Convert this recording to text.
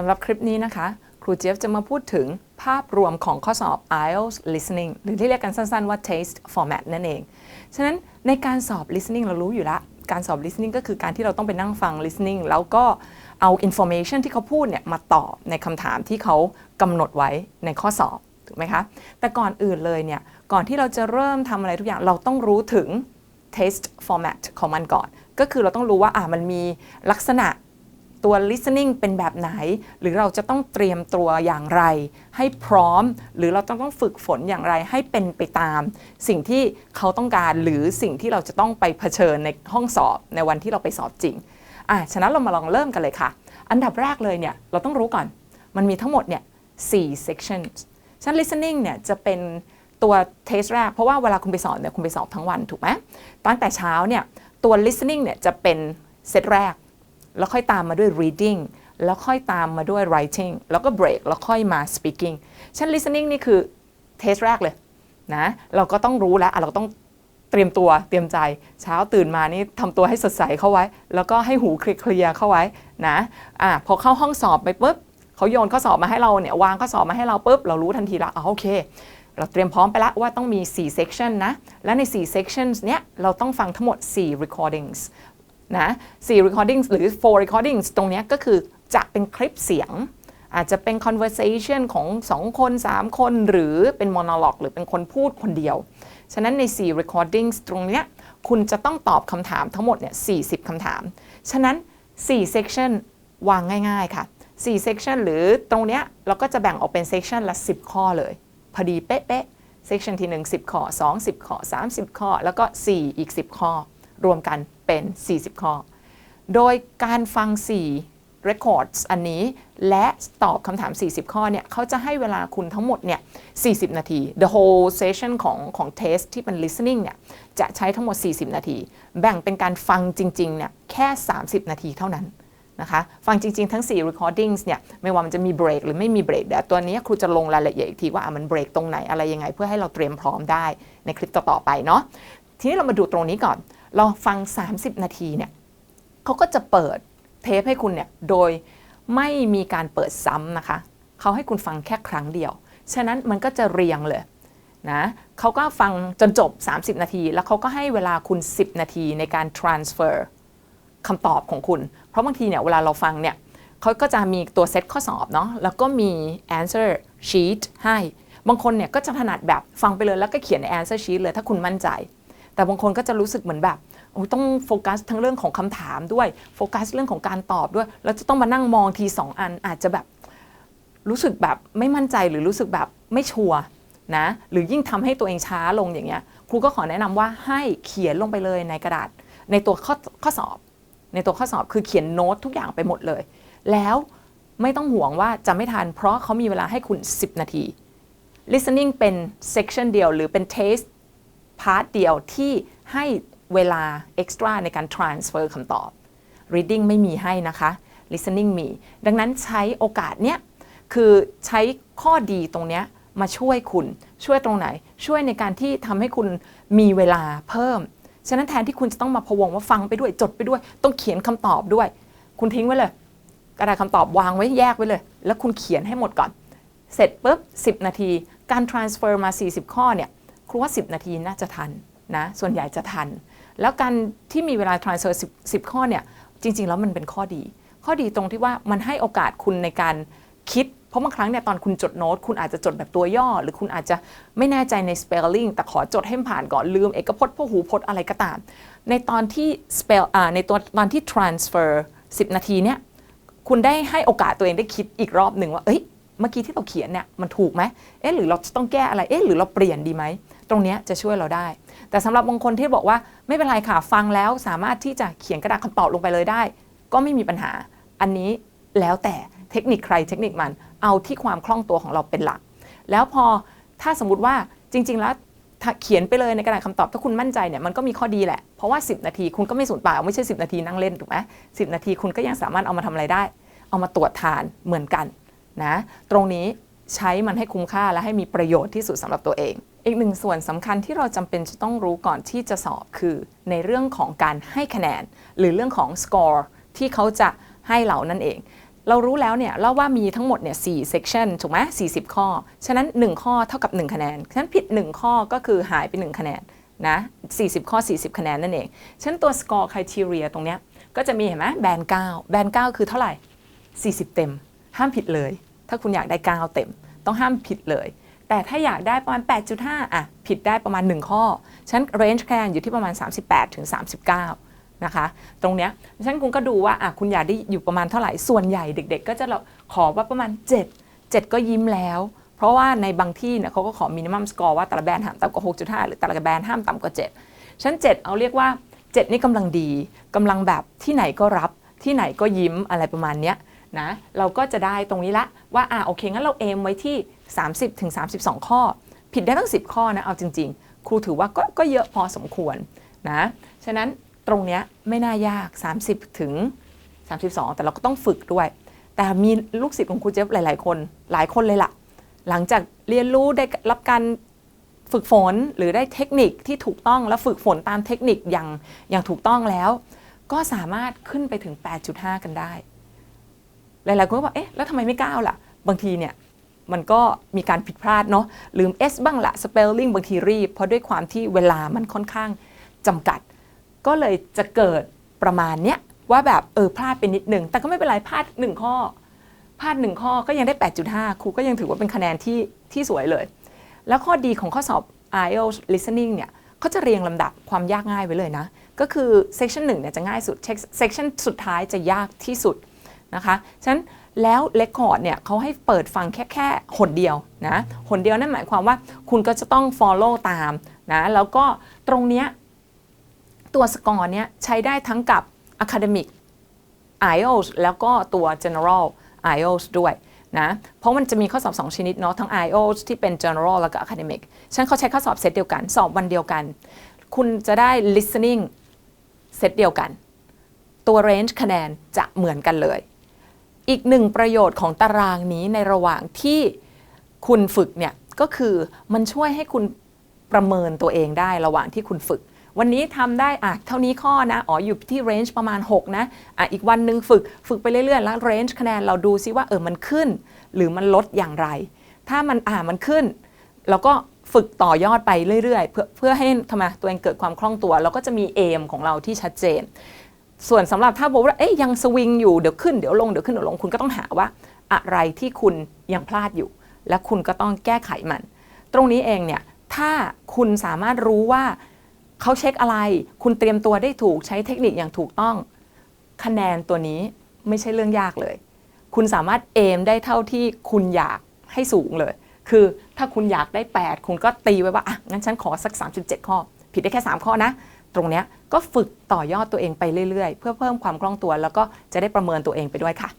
สำหรับคลิปนี้นะคะ ครูเจี๊ยบจะมาพูดถึงภาพรวมของข้อสอบ IELTS listening หรือที่เรียกกันสั้นๆว่า taste format นั่นเอง ฉะนั้นในการสอบ listening เรารู้อยู่แล้วการสอบ listening ก็คือการที่เราต้องไปนั่งฟัง listening แล้วก็เอา information ที่เขาพูดเนี่ยมาตอบในคำถามที่เขากำหนดไว้ในข้อสอบถูกไหมคะ แต่ก่อนอื่นเลยเนี่ย ก่อนที่เราจะเริ่มทำอะไรทุกอย่างเราต้องรู้ถึง taste format ของมันก่อน ก็คือเราต้องรู้ว่าอ่ามันมีลักษณะ ตัว listening เป็นแบบไหน หรือเราจะต้องเตรียมตัวอย่างไร ให้พร้อม หรือเราต้องต้องฝึกฝนอย่างไรให้เป็นไปตาม สิ่งที่เขาต้องการหรือสิ่งที่เราจะต้องไปเผชิญในห้องสอบในวันที่เราไปสอบจริงอะฉะนั้นเรามาลองเริ่มกันเลยค่ะ อันดับแรกเลยเนี่ยเราต้องรู้ก่อน มันมีทั้งหมดเนี่ย4 sections ฉะนั้น listening เนี่ยจะเป็นตัวเทสแรก เพราะว่าเวลาคุณไปสอบเนี่ยคุณไปสอบทั้งวันถูกไหมตั้งแต่เช้าเนี่ยตัว listening เนี่ยจะเป็นเซตแรก แล้วค่อยตามมาด้วย reading แล้วค่อยตามมาด้วย writing แล้วก็ break แล้วค่อยมา speaking ชั้น listening นี่คือเทสแรกเลยนะเราก็ต้องรู้แล้วเราต้องเตรียมตัวเตรียมใจเช้าตื่นมานี่ทำตัวให้สดใสเข้าไว้ แล้วก็ให้หูเคลียร์เข้าไว้นะอะพอเข้าห้องสอบไปปุ๊บเขาโยนข้อสอบมาให้เราเนี่ยวางข้อสอบมาให้เราปุ๊บเรารู้ทันทีละอ๋อโอเค เราเตรียมพร้อมไปแล้วว่าต้องมี 4 section นะ และใน 4 sections เนี้ยเราต้องฟังทั้งหมด 4 recordings นะ4 recordings หรือ4 recordings ตรงนี้ก็คือจะเป็นคลิปเสียง อาจจะเป็น conversation ของ 2 คน 3 คน หรือเป็น monologue หรือเป็นคนพูดคนเดียว ฉะนั้นใน 4 recordings ตรงนี้คุณจะต้องตอบคำถามทั้งหมดเนี่ย40คำถาม ฉะนั้น 4 section วางง่าย ๆ ค่ะ 4 section หรือตรงเนี้ยเราก็จะแบ่งออกเป็น section ละ 10 ข้อเลย พอดีเป๊ะๆ section ที่ 1 10 ข้อ 2 10 ข้อ 30 ข้อ แล้วก็ 4 อีก 10 ข้อ รวมกัน เป็น 40 ข้อ โดยการฟัง 4 records อันนี้ และตอบคำถาม 40 ข้อเนี่ยเขาจะให้เวลาคุณทั้งหมดเนี่ย 40 นาที the whole session ของของ test ที่เป็น listening เนี่ยจะใช้ทั้งหมด 40 นาที แบ่งเป็นการฟังจริงๆเนี่ยแค่ 30 นาทีเท่านั้นนะคะฟังจริง ๆ ทั้ง 4 recordings เนี่ยไม่ว่ามันจะมีเบรกหรือไม่มีเบรกเดี๋ยวตัวนี้ครูจะลงรายละเอียดอีกทีว่ามันเบรกตรงไหนอะไรยังไง เพื่อให้เราเตรียมพร้อมได้ในคลิปต่อ ๆ ไปเนาะทีนี้เรามาดูตรงนี้ก่อน เราฟัง 30 นาทีเนี่ยเขาก็จะเปิดเทปให้คุณเนี่ยโดยไม่มีการเปิดซ้ำนะคะ เขาให้คุณฟังแค่ครั้งเดียว ฉะนั้นมันก็จะเรียงเลยนะเขาก็ฟังจนจบ 30 นาที แล้วเขาก็ให้เวลาคุณ 10 นาทีในการ transfer คำตอบของคุณ เพราะบางทีเนี่ยเวลาเราฟังเนี่ยเขาก็จะมีตัวเซตข้อสอบเนาะแล้วก็มี answer sheet ให้ บางคนเนี่ยก็จะถนัดแบบฟังไปเลยแล้วก็เขียนใน answer sheet เลยถ้าคุณมั่นใจ แต่บางคนก็จะรู้สึกเหมือนแบบต้องโฟกัสทั้งเรื่องของคำถามด้วยโฟกัสเรื่องของการตอบด้วย แล้วจะต้องมานั่งมองทีสองอันอาจจะแบบรู้สึกแบบไม่มั่นใจหรือรู้สึกแบบไม่ชัวร์นะหรือยิ่งทำให้ตัวเองช้าลงอย่างเงี้ยครูก็ขอแนะนำว่าให้เขียนลงไปเลยในกระดาษ ในตัวข้อข้อสอบ ในตัวข้อสอบคือเขียนโน้ตทุกอย่างไปหมดเลย แล้วไม่ต้องห่วงว่าจะไม่ทันเพราะเขามีเวลาให้คุณ 10 นาที listening เป็น section เดียวหรือเป็น taste พาร์ทเดียวที่ให้เวลา extra ในการ transfer คำตอบ reading ไม่มีให้นะคะ listening มี ดังนั้นใช้โอกาสเนี้ยคือใช้ข้อดีตรงเนี้ยมาช่วยคุณช่วยตรงไหน ช่วยในการที่ทำให้คุณมีเวลาเพิ่ม ฉะนั้นแทนที่คุณจะต้องมาพวงว่าฟังไปด้วยจดไปด้วย ต้องเขียนคำตอบด้วย คุณทิ้งไว้เลย กระดาษคำตอบวางไว้แยกไว้เลย แล้วคุณเขียนให้หมดก่อน เสร็จปุ๊บ10 นาที การ transfer มา 40 ข้อเนี่ย ครูว่า 10 นาทีน่าจะทันนะส่วนใหญ่จะทัน แล้วการที่มีเวลา transfer 10 10 ข้อเนี่ยจริง ๆ แล้วมันเป็นข้อดี ข้อดีตรงที่ว่ามันให้โอกาสคุณในการคิด เพราะบางครั้งเนี่ยตอนคุณจดโน้ต คุณอาจจะจดแบบตัวย่อ หรือคุณอาจจะไม่แน่ใจใน spelling แต่ขอจดให้ผ่านก่อนลืมเอกพจน์พหูพจน์อะไรก็ตาม ในตอนที่ spell อ่าในตัวตอนที่ transfer 10 นาทีเนี่ยคุณได้ให้โอกาสตัวเองได้คิดอีกรอบหนึ่งว่าเอ้ยเมื่อกี้ที่เราเขียนเนี่ยมันถูกไหมเอ๊ะหรือเราต้องแก้อะไรเอ๊ะหรือเราเปลี่ยนดีไหม ตรงนี้จะช่วยเราได้ แต่สำหรับบางคนที่บอกว่าไม่เป็นไรค่ะฟังแล้วสามารถที่จะเขียนกระดาษคำตอบลงไปเลยได้ ก็ไม่มีปัญหา อันนี้แล้วแต่เทคนิคใครเทคนิคมันเอาที่ความคล่องตัวของเราเป็นหลัก แล้วพอถ้าสมมติว่าจริง ๆ แล้วเขียนไปเลยในกระดาษคำตอบถ้าคุณมั่นใจเนี่ยมันก็มีข้อดีแหละ เพราะว่า 10 นาทีคุณก็ไม่สูญเปล่าไม่ใช่ 10 นาทีนั่งเล่นถูกไหมสินาทีคุณก็ยังสามารถเอามาทำอะไรได้ เอามาตรวจทานเหมือนกันนะตรงนี้ใช้มันให้คุ้มค่าและให้มีประโยชน์ที่สุดสำหรับตัวเอง อีกหนึ่งส่วนสำคัญที่เราจำเป็นจะต้องรู้ก่อนที่จะสอบคือ ในเรื่องของการให้คะแนน หรือเรื่องของ score ที่เขาจะให้เรานั่นเอง เรารู้แล้วเนี่ยเล่าว่ามีทั้งหมดเนี่ย4 section ถูกไหม40ข้อ ฉะนั้น 1 ข้อเท่ากับ 1 คะแนน ฉะนั้นผิด 1 ข้อก็คือหายไป 1 คะแนนนะ40 ข้อ 40 คะแนนนั่นเอง ฉะนั้นตัว score criteria ตรงเนี้ยก็จะมีเห็นไหมแบน9แบน9 คือเท่าไหร่ 40 เต็ม ห้ามผิดเลย ถ้าคุณอยากได้ 9 เต็ม ต้องห้ามผิดเลย แต่ถ้าอยากได้ประมาณ 8.5 อะ ผิดได้ประมาณ 1 ข้อฉะนั้น range คะแนนอยู่ที่ประมาณ 38ถึง39 นะคะ ตรงเนี้ยฉันคุณก็ดูว่าอะคุณอยากได้อยู่ประมาณเท่าไหร่ ส่วนใหญ่เด็ก ๆ ก็จะเราขอว่าประมาณ 7 7 ก็ยิ้มแล้ว เพราะว่าในบางที่เนี่ยเขาก็ขอ minimum score ว่าแต่ละแบรนด์ห้ามต่ำกว่า 6.5 หรือแต่ละแบรนด์ห้ามต่ำกว่า 7 ฉัน 7 เอาเรียกว่า 7 นี่กำลังดีกำลังแบบที่ไหนก็รับที่ไหนก็ยิ้มอะไรประมาณเนี้ย นะเราก็จะได้ตรงนี้ละว่าอ่าโอเคงั้นเราเอมไว้ที่ 30ถึง32 ข้อ ผิดได้ตั้ง 10 ข้อนะเอาจริง ๆ ครูถือว่าก็ก็เยอะพอสมควรนะฉะนั้นตรงเนี้ยไม่น่ายาก 30ถึง32 แต่เราก็ต้องฝึกด้วย แต่มีลูกศิษย์ของครูเจฟหลาย ๆ คนหลายคนเลยล่ะ หลังจากเรียนรู้ได้รับการฝึกฝนหรือได้เทคนิคที่ถูกต้องและฝึกฝนตามเทคนิคอย่างอย่างถูกต้องแล้ว ก็สามารถขึ้นไปถึง 8.5 กันได้ หลายๆคนก็บอกเอ๊ะแล้วทำไมไม่ก้าวล่ะ บางทีเนี่ยมันก็มีการผิดพลาดเนาะลืม S บ้างละ spelling บางทีรีบ เพราะด้วยความที่เวลามันค่อนข้างจำกัด ก็เลยจะเกิดประมาณเนี้ยว่าแบบเออพลาดไปนิดหนึ่ง แต่ก็ไม่เป็นไรพลาดหนึ่งข้อพลาดหนึ่งข้อก็ยังได้ 8.5 ครูก็ยังถือว่าเป็นคะแนนที่ที่สวยเลย แล้วข้อดีของข้อสอบ IELTS listening เนี่ยเขาจะเรียงลำดับความยากง่ายไว้เลยนะ ก็คือ section 1เนี่ยจะง่ายสุด section สุดท้ายจะยากที่สุด นะคะฉะนั้นแล้วเลคคอร์ดเนี่ยเขาให้เปิดฟังแค่แค่หนเดียวนะหนเดียวนั่นหมายความว่าคุณก็จะต้อง follow ตามนะแล้วก็ตรงเนี้ยตัวสกอร์เนี้ยใช้ได้ทั้งกับ academic IELTS แล้วก็ตัว general IELTS ด้วยนะเพราะมันจะมีข้อสอบ 2 ชนิดเนาะทั้ง IELTS ที่เป็น general แล้วก็ academic ฉะนันเขาใช้ข้อสอบเซตเดียวกัน สอบวันเดียวกัน คุณจะได้ listening เซตเดียวกัน ตัว range คะแนนจะเหมือนกันเลย อีกหนึ่งประโยชน์ของตารางนี้ในระหว่างที่คุณฝึกเนี่ยก็คือมันช่วยให้คุณประเมินตัวเองได้ระหว่างที่คุณฝึก วันนี้ทำได้อะเท่านี้ข้อนะอ๋ออยู่ที่เรนจ์ประมาณ 6 นะอะอีกวันหนึ่งฝึกฝึกไปเรื่อยๆ แล้วเรนจ์คะแนนเราดูซิว่าเออมันขึ้น หรือมันลดอย่างไร ถ้ามันอ่ามันขึ้นเราก็ฝึกต่อยอดไปเรื่อยๆ เพื่อเพื่อให้ทำไมตัวเองเกิดความคล่องตัว เราก็จะมีเอมของเราที่ชัดเจน ส่วนสำหรับถ้าบอกว่าเอ๊ยยังสวิงอยู่เดี๋ยวขึ้นเดี๋ยวลงเดี๋ยวขึ้นเดี๋ยวลงคุณก็ต้องหาว่า อะไรที่คุณยังพลาดอยู่ และคุณก็ต้องแก้ไขมัน ตรงนี้เองเนี่ยถ้าคุณสามารถรู้ว่าเขาเช็คอะไร คุณเตรียมตัวได้ถูกใช้เทคนิคอย่างถูกต้อง คะแนนตัวนี้ไม่ใช่เรื่องยากเลย คุณสามารถเอมได้เท่าที่คุณอยากให้สูงเลย คือถ้าคุณอยากได้ 8 คุณก็ตีไว้ว่าอะงั้นฉันขอสัก 37 ข้อ ผิดได้แค่ 3 ข้อนะ รงนี้ก็ฝึกต่อยอดตัวเองไปเรื่อยๆ เพื่อเพิ่มความคล่องตัว แล้วก็จะได้ประเมินตัวเองไปด้วยค่ะ